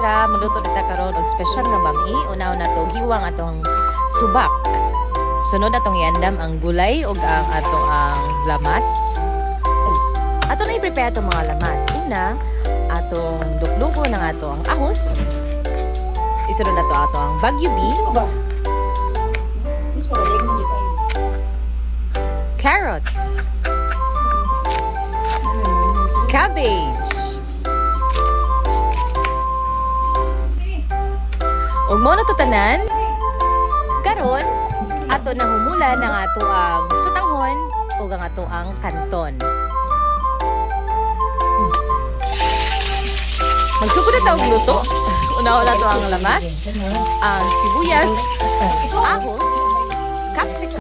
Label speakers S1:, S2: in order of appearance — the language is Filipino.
S1: ra, maluto na karon og special nga bami. Unaw na to giwang atong subak. Sunod atong iandam ang gulay ug ang atong ang lamas. Ato na i-prepare atong mga lamas. Una, atong dukluko ng ato ang ahos. Isunod na to ato ang bagyo beans, carrots, cabbage, ug mo na to tanan. Karon, ato na humula ng ato ang sutanghon ug ang ato ang kanton. Magsugod na taog luto. Una-una to ang lamas, ang sibuyas, ahos,